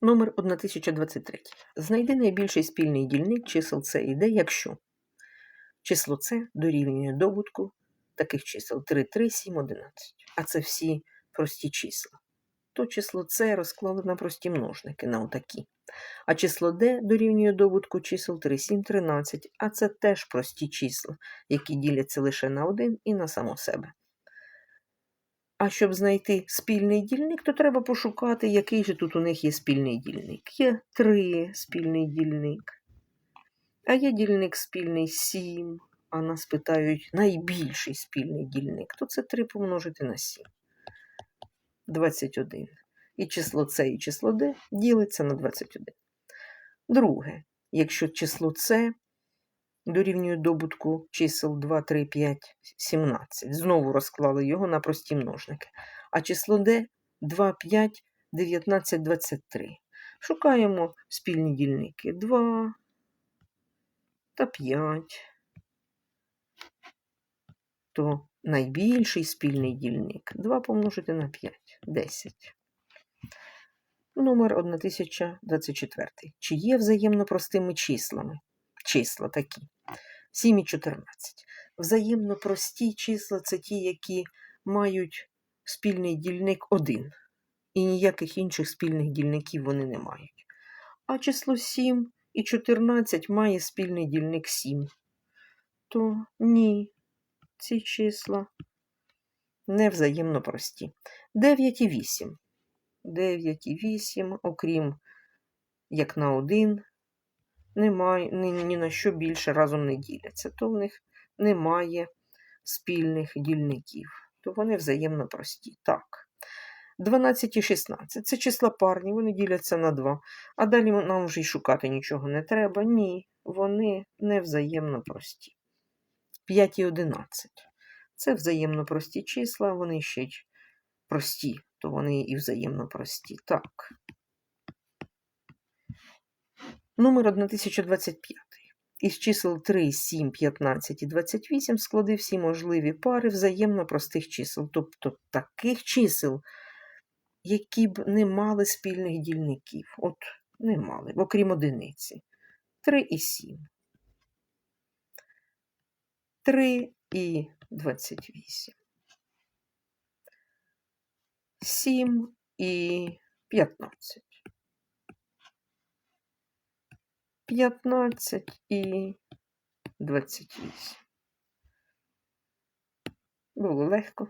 Номер 1023. Знайди найбільший спільний дільник чисел С і Д, якщо число С дорівнює добутку таких чисел 3, 3, 7, 11. А це всі прості числа. То число С розклали на прості множники, на отакі. А число D дорівнює добутку чисел 3, 7, 13, а це теж прості числа, які діляться лише на один і на само себе. А щоб знайти спільний дільник, то треба пошукати, який же тут у них є спільний дільник. Є 3 спільний дільник, а є дільник спільний 7, а нас питають найбільший спільний дільник, то це 3 помножити на 7. 21. І число С і число Д ділиться на 21. Друге, якщо число С дорівнює добутку чисел 2, 3, 5, 17. Знову розклали його на прості множники. А число D 2, 5, 19, 23. Шукаємо спільні дільники 2 та 5. То найбільший спільний дільник 2 помножити на 5 10. Номер 1024. Чи є взаємно простими числами? Числа такі. 7 і 14. Взаємно прості числа це ті, які мають спільний дільник 1. І ніяких інших спільних дільників вони не мають. А число 7 і 14 має спільний дільник 7. То ні, ці числа не взаємно прості. 9 і 8. 9 і 8, окрім як на 1, немає, ні, ні на що більше разом не діляться, то в них немає спільних дільників, то вони взаємно прості. Так. 12 і 16 це числа парні, вони діляться на 2. А далі нам вже й шукати нічого не треба. Ні, вони не взаємно прості. 5 і 11. Це взаємно прості числа, вони ще й прості, то вони і взаємно прості. Так. Номер 1025. Із чисел 3, 7, 15 і 28 склади всі можливі пари взаємно простих чисел, тобто таких чисел, які б не мали спільних дільників. От не мали, окрім одиниці. 3 і 7. 3 і 28. 7 і 15. 15 і 28. Було легко.